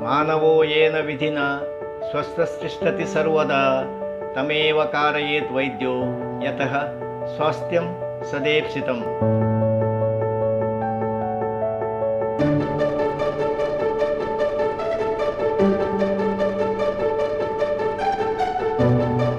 मानवो येन विधिना स्वस्थस्तिष्ठति सर्वदा तमेव कारयेत् वैद्यो यतः स्वास्थ्यं सदेप्सितम्। thank you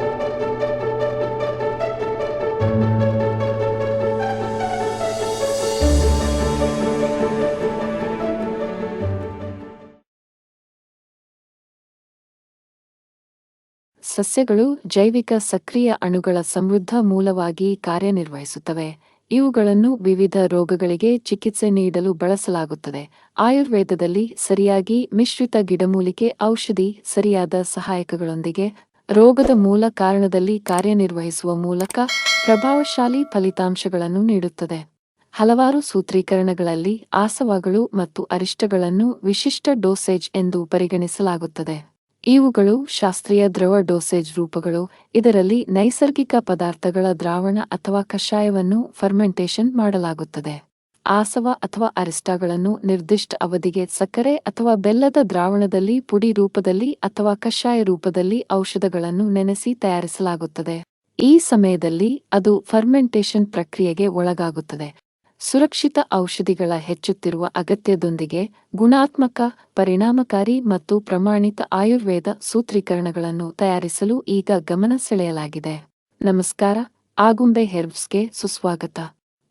ಸಸ್ಯಗಳು ಜೈವಿಕ ಸಕ್ರಿಯ ಅಣುಗಳ ಸಮೃದ್ಧ ಮೂಲವಾಗಿ ಕಾರ್ಯನಿರ್ವಹಿಸುತ್ತವೆ. ಇವುಗಳನ್ನು ವಿವಿಧ ರೋಗಗಳಿಗೆ ಚಿಕಿತ್ಸೆ ನೀಡಲು ಬಳಸಲಾಗುತ್ತದೆ. ಆಯುರ್ವೇದದಲ್ಲಿ ಸರಿಯಾಗಿ ಮಿಶ್ರಿತ ಗಿಡಮೂಲಿಕೆ ಔಷಧಿ ಸರಿಯಾದ ಸಹಾಯಕಗಳೊಂದಿಗೆ ರೋಗದ ಮೂಲ ಕಾರಣದಲ್ಲಿ ಕಾರ್ಯನಿರ್ವಹಿಸುವ ಮೂಲಕ ಪ್ರಭಾವಶಾಲಿ ಫಲಿತಾಂಶಗಳನ್ನು ನೀಡುತ್ತದೆ. ಹಲವಾರು ಸೂತ್ರೀಕರಣಗಳಲ್ಲಿ ಆಸವಗಳು ಮತ್ತು ಅರಿಷ್ಟಗಳನ್ನು ವಿಶಿಷ್ಟ ಡೋಸೇಜ್ ಎಂದು ಪರಿಗಣಿಸಲಾಗುತ್ತದೆ. ಇವುಗಳು ಶಾಸ್ತ್ರೀಯ ದ್ರವ ಡೋಸೇಜ್ ರೂಪಗಳು. ಇದರಲ್ಲಿ ನೈಸರ್ಗಿಕ ಪದಾರ್ಥಗಳ ದ್ರಾವಣ ಅಥವಾ ಕಷಾಯವನ್ನು ಫರ್ಮೆಂಟೇಷನ್ ಮಾಡಲಾಗುತ್ತದೆ. ಆಸವ ಅಥವಾ ಅರಿಸ್ಟಾಗಳನ್ನು ನಿರ್ದಿಷ್ಟ ಅವಧಿಗೆ ಸಕ್ಕರೆ ಅಥವಾ ಬೆಲ್ಲದ ದ್ರಾವಣದಲ್ಲಿ, ಪುಡಿ ರೂಪದಲ್ಲಿ ಅಥವಾ ಕಷಾಯ ರೂಪದಲ್ಲಿ ಔಷಧಗಳನ್ನು ನೆನೆಸಿ ತಯಾರಿಸಲಾಗುತ್ತದೆ. ಈ ಸಮಯದಲ್ಲಿ ಅದು ಫರ್ಮೆಂಟೇಷನ್ ಪ್ರಕ್ರಿಯೆಗೆ ಒಳಗಾಗುತ್ತದೆ. ಸುರಕ್ಷಿತ ಔಷಧಿಗಳ ಹೆಚ್ಚುತ್ತಿರುವ ಅಗತ್ಯದೊಂದಿಗೆ ಗುಣಾತ್ಮಕ, ಪರಿಣಾಮಕಾರಿ ಮತ್ತು ಪ್ರಮಾಣಿತ ಆಯುರ್ವೇದ ಸೂತ್ರೀಕರಣಗಳನ್ನು ತಯಾರಿಸಲು ಈಗ ಗಮನ ಸೆಳೆಯಲಾಗಿದೆ. ನಮಸ್ಕಾರ, ಆಗುಂಬೆ ಹೆರ್ಬ್ಸ್ಗೆ ಸುಸ್ವಾಗತ.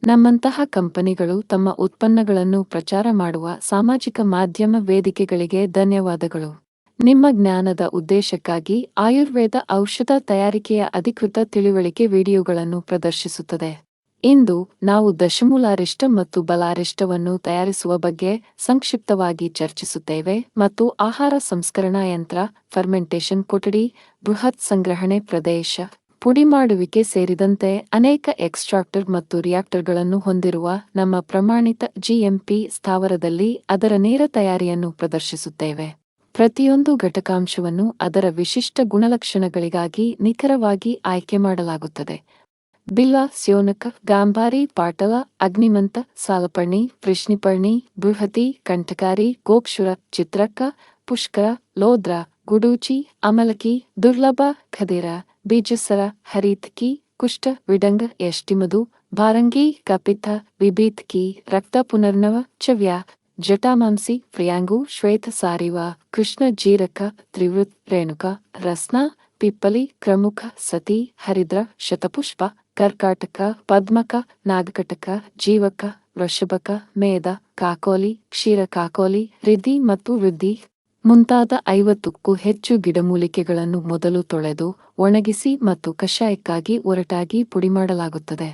ನಮ್ಮಂತಹ ಕಂಪನಿಗಳು ತಮ್ಮ ಉತ್ಪನ್ನಗಳನ್ನು ಪ್ರಚಾರ ಮಾಡುವ ಸಾಮಾಜಿಕ ಮಾಧ್ಯಮ ವೇದಿಕೆಗಳಿಗೆ ಧನ್ಯವಾದಗಳು. ನಿಮ್ಮ ಜ್ಞಾನದ ಉದ್ದೇಶಕ್ಕಾಗಿ ಆಯುರ್ವೇದ ಔಷಧ ತಯಾರಿಕೆಯ ಅಧಿಕೃತ ತಿಳುವಳಿಕೆ ವಿಡಿಯೋಗಳನ್ನು ಪ್ರದರ್ಶಿಸುತ್ತದೆ. ಇಂದು ನಾವು ದಶಮೂಲಾರಿಷ್ಟ ಮತ್ತು ಬಲಾರಿಷ್ಟವನ್ನು ತಯಾರಿಸುವ ಬಗ್ಗೆ ಸಂಕ್ಷಿಪ್ತವಾಗಿ ಚರ್ಚಿಸುತ್ತೇವೆ ಮತ್ತು ಆಹಾರ ಸಂಸ್ಕರಣಾ ಯಂತ್ರ ಫರ್ಮೆಂಟೇಷನ್ ಕೊಠಡಿ, ಬೃಹತ್ ಸಂಗ್ರಹಣೆ ಪ್ರದೇಶ ಪುಡಿಮಾಡುವಿಕೆ ಸೇರಿದಂತೆ ಅನೇಕ ಎಕ್ಸ್ಟ್ರಾಕ್ಟರ್ ಮತ್ತು ರಿಯಾಕ್ಟರ್ಗಳನ್ನು ಹೊಂದಿರುವ ನಮ್ಮ ಪ್ರಮಾಣಿತ ಜಿಎಂಪಿ ಸ್ಥಾವರದಲ್ಲಿ ಅದರ ನೇರ ತಯಾರಿಯನ್ನು ಪ್ರದರ್ಶಿಸುತ್ತೇವೆ. ಪ್ರತಿಯೊಂದು ಘಟಕಾಂಶವನ್ನು ಅದರ ವಿಶಿಷ್ಟ ಗುಣಲಕ್ಷಣಗಳಿಗಾಗಿ ನಿಖರವಾಗಿ ಆಯ್ಕೆ ಮಾಡಲಾಗುತ್ತದೆ. ಬಿಲ್ವ ಸ್ಯೋನಕ ಗಾಂಭಾರಿ ಪಾಟಲ, ಅಗ್ನಿಮಂತ, ಸಾಲಪರ್ಣಿ, ಕೃಷ್ಣಿಪರ್ಣಿ, ಬೃಹತಿ, ಕಂಠಕಾರಿ ಗೋಕ್ಷುರ ಚಿತ್ರಕ ಪುಷ್ಕರ, ಲೋದ್ರ, ಗುಡೂಚಿ, ಅಮಲಕಿ, ದುರ್ಲಭ, ಖದಿರ ಬೀಜಸರ ಹರಿತ್ಕಿ ಕುಷ್ಟ ವಿಡಂಗ ಯಷ್ಟಿಮದು ಭಾರಂಗಿ, ಕಪಿತ ವಿಭೀತ್ಕಿ ರಕ್ತ ಪುನರ್ನವ ಚವ್ಯ ಜಟಾಮಾಂಸಿ, ಪ್ರಿಯಾಂಗು, ಶ್ವೇತ ಸಾರಿವ, ಕೃಷ್ಣ ಜೀರಕ, ತ್ರಿವೃತ್ ರೇಣುಕ, ರಸ್ನ, ಪಿಪ್ಪಲಿ, ಕ್ರಮುಖ, ಸತಿ, ಹರಿದ್ರ, ಶತಪುಷ್ಪ ಕರ್ಕಾಟಕ, ಪದ್ಮಕ, ನಾಗಕಟಕ, ಜೀವಕ, ವೃಷಭಕ ಮೇದ ಕಾಕೋಲಿ, ಕ್ಷೀರ ಕಾಕೋಲಿ ರಿದ್ದಿ ಮತ್ತು ವೃದ್ಧಿ. ಮುಂತಾದ ಐವತ್ತಕ್ಕೂ ಹೆಚ್ಚು ಗಿಡಮೂಲಿಕೆಗಳನ್ನು ಮೊದಲು ತೊಳೆದು ಒಣಗಿಸಿ ಮತ್ತು ಕಷಾಯಕ್ಕಾಗಿ ಒರಟಾಗಿ ಪುಡಿಮಾಡಲಾಗುತ್ತದೆ.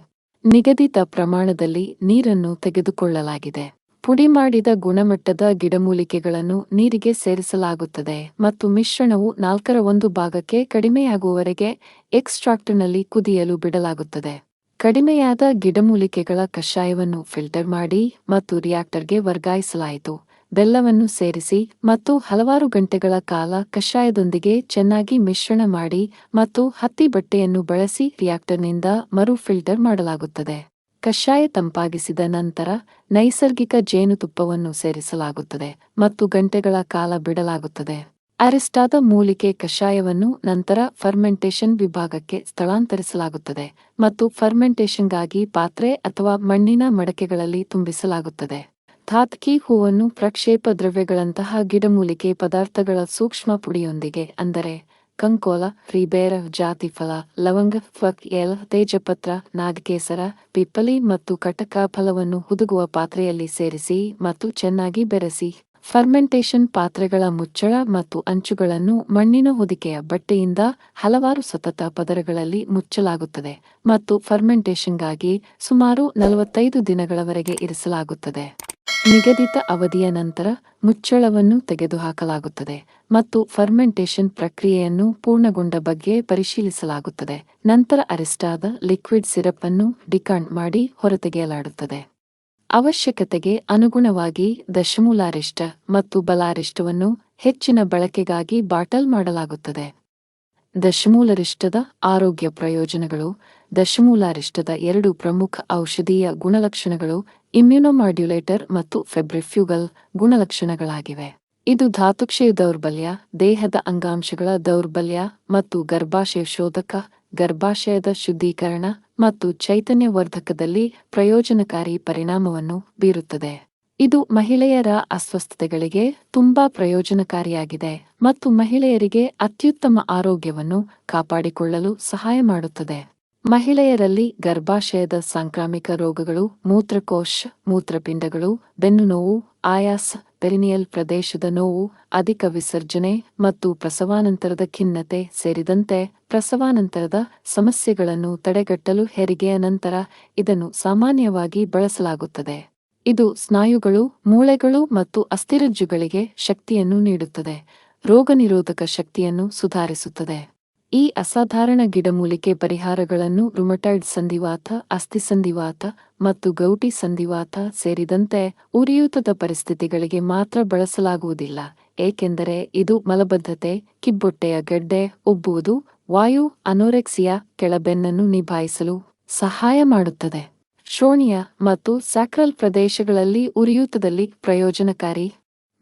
ನಿಗದಿತ ಪ್ರಮಾಣದಲ್ಲಿ ನೀರನ್ನು ತೆಗೆದುಕೊಳ್ಳಲಾಗಿದೆ. ಪುಡಿಮಾಡಿದ ಗುಣಮಟ್ಟದ ಗಿಡಮೂಲಿಕೆಗಳನ್ನು ನೀರಿಗೆ ಸೇರಿಸಲಾಗುತ್ತದೆ ಮತ್ತು ಮಿಶ್ರಣವು ನಾಲ್ಕರ ಒಂದು ಭಾಗಕ್ಕೆ ಕಡಿಮೆಯಾಗುವವರೆಗೆ ಎಕ್ಸ್ಟ್ರಾಕ್ಟರ್ನಲ್ಲಿ ಕುದಿಯಲು ಬಿಡಲಾಗುತ್ತದೆ. ಕಡಿಮೆಯಾದ ಗಿಡಮೂಲಿಕೆಗಳ ಕಷಾಯವನ್ನು ಫಿಲ್ಟರ್ ಮಾಡಿ ಮತ್ತು ರಿಯಾಕ್ಟರ್ಗೆ ವರ್ಗಾಯಿಸಲಾಯಿತು. ಬೆಲ್ಲವನ್ನು ಸೇರಿಸಿ ಮತ್ತು ಹಲವಾರು ಗಂಟೆಗಳ ಕಾಲ ಕಷಾಯದೊಂದಿಗೆ ಚೆನ್ನಾಗಿ ಮಿಶ್ರಣ ಮಾಡಿ ಮತ್ತು ಹತ್ತಿ ಬಟ್ಟೆಯನ್ನು ಬಳಸಿ ರಿಯಾಕ್ಟರ್ನಿಂದ ಮರು ಫಿಲ್ಟರ್ ಮಾಡಲಾಗುತ್ತದೆ. ಕಷಾಯ ತಂಪಾಗಿಸಿದ ನಂತರ ನೈಸರ್ಗಿಕ ಜೇನುತುಪ್ಪವನ್ನು ಸೇರಿಸಲಾಗುತ್ತದೆ ಮತ್ತು ಗಂಟೆಗಳ ಕಾಲ ಬಿಡಲಾಗುತ್ತದೆ. ಅರೆಸ್ಟಾದ ಮೂಲಿಕೆ ಕಷಾಯವನ್ನು ನಂತರ ಫರ್ಮೆಂಟೇಷನ್ ವಿಭಾಗಕ್ಕೆ ಸ್ಥಳಾಂತರಿಸಲಾಗುತ್ತದೆ ಮತ್ತು ಫರ್ಮೆಂಟೇಷನ್ಗಾಗಿ ಪಾತ್ರೆ ಅಥವಾ ಮಣ್ಣಿನ ಮಡಕೆಗಳಲ್ಲಿ ತುಂಬಿಸಲಾಗುತ್ತದೆ. ಥಾತ್ಕಿ ಹೂವನ್ನು ಪ್ರಕ್ಷೇಪ ದ್ರವ್ಯಗಳಂತಹ ಗಿಡಮೂಲಿಕೆ ಪದಾರ್ಥಗಳ ಸೂಕ್ಷ್ಮ ಪುಡಿಯೊಂದಿಗೆ ಅಂದರೆ ಕಂಕೋಲ ರಿಬೇರ ಜಾತಿಫಲ ಲವಂಗ ಫಕ್ ಎಲ್ ತೇಜಪತ್ರ ನಾಗಕೇಸರ ಪಿಪ್ಪಲಿ ಮತ್ತು ಕಟಕ ಫಲವನ್ನು ಹುದುಗುವ ಪಾತ್ರೆಯಲ್ಲಿ ಸೇರಿಸಿ ಮತ್ತು ಚೆನ್ನಾಗಿ ಬೆರೆಸಿ. ಫರ್ಮೆಂಟೇಷನ್ ಪಾತ್ರೆಗಳ ಮುಚ್ಚಳ ಮತ್ತು ಅಂಚುಗಳನ್ನು ಮಣ್ಣಿನ ಹೊದಿಕೆಯ ಬಟ್ಟೆಯಿಂದ ಹಲವಾರು ಸತತ ಪದರಗಳಲ್ಲಿ ಮುಚ್ಚಲಾಗುತ್ತದೆ ಮತ್ತು ಫರ್ಮೆಂಟೇಷನ್ಗಾಗಿ ಸುಮಾರು ನಲವತ್ತೈದು ದಿನಗಳವರೆಗೆ ಇರಿಸಲಾಗುತ್ತದೆ. ನಿಗದಿತ ಅವಧಿಯ ನಂತರ ಮುಚ್ಚಳವನ್ನು ತೆಗೆದುಹಾಕಲಾಗುತ್ತದೆ ಮತ್ತು ಫರ್ಮೆಂಟೇಷನ್ ಪ್ರಕ್ರಿಯೆಯನ್ನು ಪೂರ್ಣಗೊಂಡ ಬಗ್ಗೆ ಪರಿಶೀಲಿಸಲಾಗುತ್ತದೆ. ನಂತರ ಅರೆಸ್ಟಾದ ಲಿಕ್ವಿಡ್ ಸಿರಪ್ ಅನ್ನು ಡಿಕಾಂಡ್ ಮಾಡಿ ಹೊರತೆಗೆಯಲಾಗುತ್ತದೆ. ಅವಶ್ಯಕತೆಗೆ ಅನುಗುಣವಾಗಿ ದಶಮೂಲಾರಿಷ್ಟ ಮತ್ತು ಬಲಾರಿಷ್ಟವನ್ನು ಹೆಚ್ಚಿನ ಬಳಕೆಗಾಗಿ ಬಾಟಲ್ ಮಾಡಲಾಗುತ್ತದೆ. ದಶಮೂಲರಿಷ್ಟದ ಆರೋಗ್ಯ ಪ್ರಯೋಜನಗಳು. ದಶಮೂಲಾರಿಷ್ಟದ ಎರಡು ಪ್ರಮುಖ ಔಷಧೀಯ ಗುಣಲಕ್ಷಣಗಳು ಇಮ್ಯುನೋಮಾಡ್ಯುಲೇಟರ್ ಮತ್ತು ಫೆಬ್ರಿಫ್ಯೂಗಲ್ ಗುಣಲಕ್ಷಣಗಳಾಗಿವೆ. ಇದು ಧಾತುಕ್ಷಯ ದೌರ್ಬಲ್ಯ, ದೇಹದ ಅಂಗಾಂಶಗಳ ದೌರ್ಬಲ್ಯ ಮತ್ತು ಗರ್ಭಾಶಯ ಶೋಧಕ, ಗರ್ಭಾಶಯದ ಶುದ್ಧೀಕರಣ ಮತ್ತು ಚೈತನ್ಯವರ್ಧಕದಲ್ಲಿ ಪ್ರಯೋಜನಕಾರಿ ಪರಿಣಾಮವನ್ನು ಬೀರುತ್ತದೆ. ಇದು ಮಹಿಳೆಯರ ಅಸ್ವಸ್ಥತೆಗಳಿಗೆ ತುಂಬಾ ಪ್ರಯೋಜನಕಾರಿಯಾಗಿದೆ ಮತ್ತು ಮಹಿಳೆಯರಿಗೆ ಅತ್ಯುತ್ತಮ ಆರೋಗ್ಯವನ್ನು ಕಾಪಾಡಿಕೊಳ್ಳಲು ಸಹಾಯ ಮಾಡುತ್ತದೆ. ಮಹಿಳೆಯರಲ್ಲಿ ಗರ್ಭಾಶಯದ ಸಾಂಕ್ರಾಮಿಕ ರೋಗಗಳು, ಮೂತ್ರಕೋಶ, ಮೂತ್ರಪಿಂಡಗಳು, ಬೆನ್ನು ನೋವು, ಆಯಾಸ, ಪೆರಿನಿಯಲ್ ಪ್ರದೇಶದ ನೋವು, ಅಧಿಕ ವಿಸರ್ಜನೆ ಮತ್ತು ಪ್ರಸವಾನಂತರದ ಖಿನ್ನತೆ ಸೇರಿದಂತೆ ಪ್ರಸವಾನಂತರದ ಸಮಸ್ಯೆಗಳನ್ನು ತಡೆಗಟ್ಟಲು ಹೆರಿಗೆಯ ನಂತರ ಇದನ್ನು ಸಾಮಾನ್ಯವಾಗಿ ಬಳಸಲಾಗುತ್ತದೆ. ಇದು ಸ್ನಾಯುಗಳು, ಮೂಳೆಗಳು ಮತ್ತು ಅಸ್ಥಿರಜ್ಜುಗಳಿಗೆ ಶಕ್ತಿಯನ್ನು ನೀಡುತ್ತದೆ. ರೋಗನಿರೋಧಕ ಶಕ್ತಿಯನ್ನು ಸುಧಾರಿಸುತ್ತದೆ. ಈ ಅಸಾಧಾರಣ ಗಿಡಮೂಲಿಕೆ ಪರಿಹಾರಗಳನ್ನು ರುಮಟಾಯ್ಡ್ ಸಂಧಿವಾತ, ಅಸ್ಥಿ ಸಂಧಿವಾತ ಮತ್ತು ಗೌಟಿ ಸಂಧಿವಾತ ಸೇರಿದಂತೆ ಉರಿಯೂತದ ಪರಿಸ್ಥಿತಿಗಳಿಗೆ ಮಾತ್ರ ಬಳಸಲಾಗುವುದಿಲ್ಲ, ಏಕೆಂದರೆ ಇದು ಮಲಬದ್ಧತೆ, ಕಿಬ್ಬೊಟ್ಟೆಯ ಗೆಡ್ಡೆ, ಉಬ್ಬುವುದು, ವಾಯು ಅನೋರೆಕ್ಸಿಯಾ ಕೆಳಬೆನ್ನನ್ನು ನಿಭಾಯಿಸಲು ಸಹಾಯ ಮಾಡುತ್ತದೆ. ಶ್ರೋಣಿಯ ಮತ್ತು ಸ್ಯಾಕ್ರಲ್ ಪ್ರದೇಶಗಳಲ್ಲಿ ಉರಿಯೂತದಲ್ಲಿ ಪ್ರಯೋಜನಕಾರಿ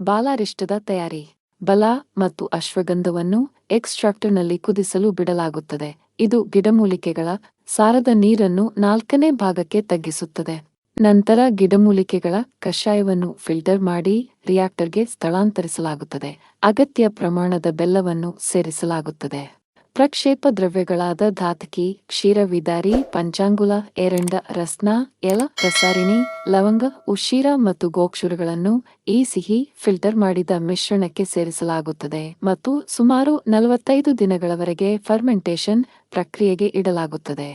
ಬಾಲಾರಿಷ್ಟದ ತಯಾರಿ. ಬಲ ಮತ್ತು ಅಶ್ವಗಂಧವನ್ನು ಎಕ್ಸ್ಟ್ರಾಕ್ಟರ್ನಲ್ಲಿ ಕುದಿಸಲು ಬಿಡಲಾಗುತ್ತದೆ. ಇದು ಗಿಡಮೂಲಿಕೆಗಳ ಸಾರದ ನೀರನ್ನು ನಾಲ್ಕನೇ ಭಾಗಕ್ಕೆ ತಗ್ಗಿಸುತ್ತದೆ. ನಂತರ ಗಿಡಮೂಲಿಕೆಗಳ ಕಷಾಯವನ್ನು ಫಿಲ್ಟರ್ ಮಾಡಿ ರಿಯಾಕ್ಟರ್ಗೆ ಸ್ಥಳಾಂತರಿಸಲಾಗುತ್ತದೆ. ಅಗತ್ಯ ಪ್ರಮಾಣದ ಬೆಲ್ಲವನ್ನು ಸೇರಿಸಲಾಗುತ್ತದೆ. ಪ್ರಕ್ಷೇಪ ದ್ರವ್ಯಗಳಾದ ಧಾತಕಿ ಕ್ಷೀರವಿದಾರಿ ಪಂಚಾಂಗುಲ ಎರಂಡ ರಸ್ನ, ಎಲ, ರಸಾರಿಣಿ, ಲವಂಗ, ಉಶೀರ ಮತ್ತು ಗೋಕ್ಷುರಗಳನ್ನು ಈ ಸಿಹಿ ಫಿಲ್ಟರ್ ಮಾಡಿದ ಮಿಶ್ರಣಕ್ಕೆ ಸೇರಿಸಲಾಗುತ್ತದೆ ಮತ್ತು ಸುಮಾರು ನಲವತ್ತೈದು ದಿನಗಳವರೆಗೆ ಫರ್ಮೆಂಟೇಷನ್ ಪ್ರಕ್ರಿಯೆಗೆ ಇಡಲಾಗುತ್ತದೆ.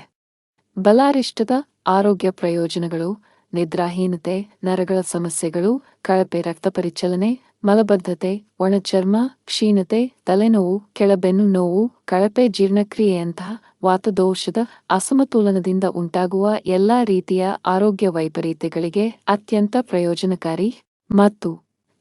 ಬಲಾರಿಷ್ಟದ ಆರೋಗ್ಯ ಪ್ರಯೋಜನಗಳು, ನಿದ್ರಾಹೀನತೆ, ನರಗಳ ಸಮಸ್ಯೆಗಳು, ಕಳಪೆ ರಕ್ತ ಪರಿಚಲನೆ ಮಲಬದ್ಧತೆ, ಒಣಚರ್ಮ, ಕ್ಷೀಣತೆ, ತಲೆನೋವು, ಕೆಳಬೆನ್ನು ನೋವು, ಕಳಪೆ ಜೀರ್ಣಕ್ರಿಯೆಯಂತಹ ವಾತದೋಷದ ಅಸಮತೋಲನದಿಂದ ಉಂಟಾಗುವ ಎಲ್ಲಾ ರೀತಿಯ ಆರೋಗ್ಯ ವೈಪರೀತ್ಯಗಳಿಗೆ ಅತ್ಯಂತ ಪ್ರಯೋಜನಕಾರಿ. ಮತ್ತು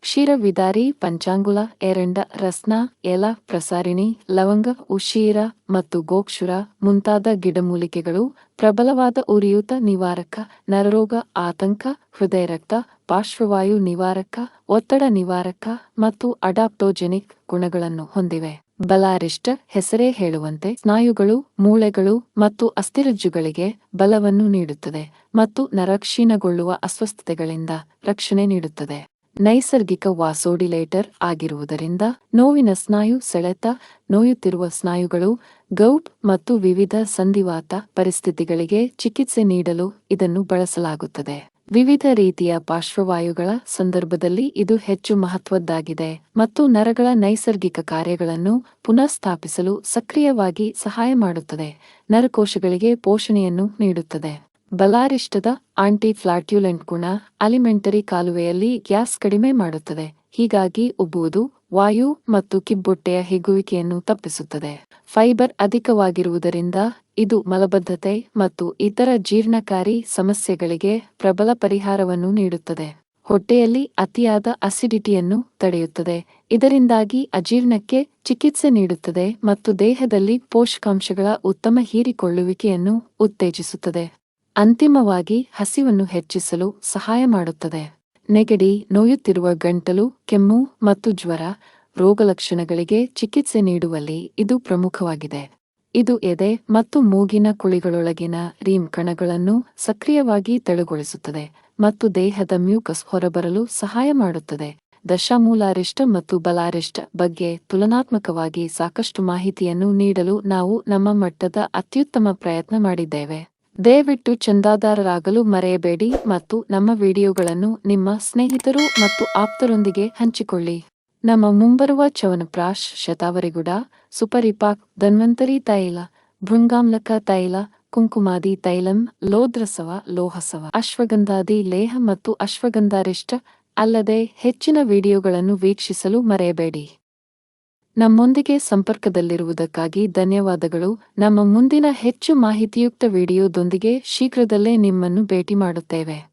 ಕ್ಷೀರವಿದಾರಿ ಪಂಚಾಂಗುಲ, ಎರಂಡ, ರಸ್ನ, ಎಲ, ಪ್ರಸಾರಿಣಿ, ಲವಂಗ, ಉಶೀರ ಮತ್ತು ಗೋಕ್ಷುರ ಮುಂತಾದ ಗಿಡಮೂಲಿಕೆಗಳು ಪ್ರಬಲವಾದ ಉರಿಯೂತ ನಿವಾರಕ ನರರೋಗ, ಆತಂಕ, ಹೃದಯರಕ್ತ ಪಾರ್ಶ್ವವಾಯು ನಿವಾರಕ, ಒತ್ತಡ ನಿವಾರಕ ಮತ್ತು ಅಡಾಪ್ಟೋಜೆನಿಕ್ ಗುಣಗಳನ್ನು ಹೊಂದಿವೆ. ಬಲಾರಿಷ್ಟ ಹೆಸರೇ ಹೇಳುವಂತೆ ಸ್ನಾಯುಗಳು, ಮೂಳೆಗಳು ಮತ್ತು ಅಸ್ಥಿರಜ್ಜುಗಳಿಗೆ ಬಲವನ್ನು ನೀಡುತ್ತದೆ ಮತ್ತು ನರಕ್ಷೀಣಗೊಳ್ಳುವ ಅಸ್ವಸ್ಥತೆಗಳಿಂದ ರಕ್ಷಣೆ ನೀಡುತ್ತದೆ. ನೈಸರ್ಗಿಕ ವಾಸೋಡಿಲೇಟರ್ ಆಗಿರುವುದರಿಂದ ನೋವಿನ ಸ್ನಾಯು ಸೆಳೆತ, ನೋಯುತ್ತಿರುವ ಸ್ನಾಯುಗಳು, ಗೌಟ್ ಮತ್ತು ವಿವಿಧ ಸಂಧಿವಾತ ಪರಿಸ್ಥಿತಿಗಳಿಗೆ ಚಿಕಿತ್ಸೆ ನೀಡಲು ಇದನ್ನು ಬಳಸಲಾಗುತ್ತದೆ. ವಿವಿಧ ರೀತಿಯ ಪಾರ್ಶ್ವವಾಯುಗಳ ಸಂದರ್ಭದಲ್ಲಿ ಇದು ಹೆಚ್ಚು ಮಹತ್ವದ್ದಾಗಿದೆ ಮತ್ತು ನರಗಳ ನೈಸರ್ಗಿಕ ಕಾರ್ಯಗಳನ್ನು ಪುನಃಸ್ಥಾಪಿಸಲು ಸಕ್ರಿಯವಾಗಿ ಸಹಾಯ ಮಾಡುತ್ತದೆ. ನರಕೋಶಗಳಿಗೆ ಪೋಷಣೆಯನ್ನು ನೀಡುತ್ತದೆ. ಬಲಾರಿಷ್ಟದ ಆಂಟಿ ಫ್ಲಾಟ್ಯುಲೆಂಟ್ ಗುಣ ಅಲಿಮೆಂಟರಿ ಕಾಲುವೆಯಲ್ಲಿ ಗ್ಯಾಸ್ ಕಡಿಮೆ ಮಾಡುತ್ತದೆ. ಹೀಗಾಗಿ ಉಬ್ಬುವುದು ವಾಯು ಮತ್ತು ಕಿಬ್ಬೊಟ್ಟೆಯ ಹಿಗ್ಗುವಿಕೆಯನ್ನು ತಪ್ಪಿಸುತ್ತದೆ. ಫೈಬರ್ ಅಧಿಕವಾಗಿರುವುದರಿಂದ ಇದು ಮಲಬದ್ಧತೆ ಮತ್ತು ಇತರ ಜೀರ್ಣಕಾರಿ ಸಮಸ್ಯೆಗಳಿಗೆ ಪ್ರಬಲ ಪರಿಹಾರವನ್ನು ನೀಡುತ್ತದೆ. ಹೊಟ್ಟೆಯಲ್ಲಿ ಅತಿಯಾದ ಅಸಿಡಿಟಿಯನ್ನು ತಡೆಯುತ್ತದೆ. ಇದರಿಂದಾಗಿ ಅಜೀರ್ಣಕ್ಕೆ ಚಿಕಿತ್ಸೆ ನೀಡುತ್ತದೆ ಮತ್ತು ದೇಹದಲ್ಲಿ ಪೋಷಕಾಂಶಗಳ ಉತ್ತಮ ಹೀರಿಕೊಳ್ಳುವಿಕೆಯನ್ನು ಉತ್ತೇಜಿಸುತ್ತದೆ. ಅಂತಿಮವಾಗಿ ಹಸಿವನ್ನು ಹೆಚ್ಚಿಸಲು ಸಹಾಯ ಮಾಡುತ್ತದೆ. ನೆಗಡಿ, ನೋಯುತ್ತಿರುವ ಗಂಟಲು, ಕೆಮ್ಮು ಮತ್ತು ಜ್ವರ ರೋಗಲಕ್ಷಣಗಳಿಗೆ ಚಿಕಿತ್ಸೆ ನೀಡುವಲ್ಲಿ ಇದು ಪ್ರಮುಖವಾಗಿದೆ. ಇದು ಎದೆ ಮತ್ತು ಮೂಗಿನ ಕುಳಿಗಳೊಳಗಿನ ರೀಮ್ ಕಣಗಳನ್ನು ಸಕ್ರಿಯವಾಗಿ ತೆಳುಗೊಳಿಸುತ್ತದೆ ಮತ್ತು ದೇಹದ ಮ್ಯೂಕಸ್ ಹೊರಬರಲು ಸಹಾಯ ಮಾಡುತ್ತದೆ. ದಶಮೂಲಾರಿಷ್ಟ ಮತ್ತು ಬಲಾರಿಷ್ಟ ಬಗ್ಗೆ ತುಲನಾತ್ಮಕವಾಗಿ ಸಾಕಷ್ಟು ಮಾಹಿತಿಯನ್ನು ನೀಡಲು ನಾವು ನಮ್ಮ ಮಟ್ಟದ ಅತ್ಯುತ್ತಮ ಪ್ರಯತ್ನ ಮಾಡಿದ್ದೇವೆ. ದಯವಿಟ್ಟು ಚಂದಾದಾರರಾಗಲು ಮರೆಯಬೇಡಿ ಮತ್ತು ನಮ್ಮ ವಿಡಿಯೋಗಳನ್ನು ನಿಮ್ಮ ಸ್ನೇಹಿತರು ಮತ್ತು ಆಪ್ತರೊಂದಿಗೆ ಹಂಚಿಕೊಳ್ಳಿ. ನಮ್ಮ ಮುಂಬರುವ ಚವನಪ್ರಾಶ್ ಶತಾವರಿಗುಡ ಸುಪರಿಪಾಕ್ ಧನ್ವಂತರಿ ತೈಲ ಭೃಂಗಾಮ್ಲಕ ತೈಲ ಕುಂಕುಮಾದಿ ತೈಲಂ ಲೋದ್ರಸವ ಲೋಹಸವ ಅಶ್ವಗಂಧಾದಿ ಲೇಹ ಮತ್ತು ಅಶ್ವಗಂಧಾರಿಷ್ಟ ಅಲ್ಲದೆ ಹೆಚ್ಚಿನ ವಿಡಿಯೋಗಳನ್ನು ವೀಕ್ಷಿಸಲು ಮರೆಯಬೇಡಿ. ನಮ್ಮೊಂದಿಗೆ ಸಂಪರ್ಕದಲ್ಲಿರುವುದಕ್ಕಾಗಿ ಧನ್ಯವಾದಗಳು. ನಮ್ಮ ಮುಂದಿನ ಹೆಚ್ಚು ಮಾಹಿತಿಯುಕ್ತ ವಿಡಿಯೋದೊಂದಿಗೆ ಶೀಘ್ರದಲ್ಲೇ ನಿಮ್ಮನ್ನು ಭೇಟಿ ಮಾಡುತ್ತೇವೆ.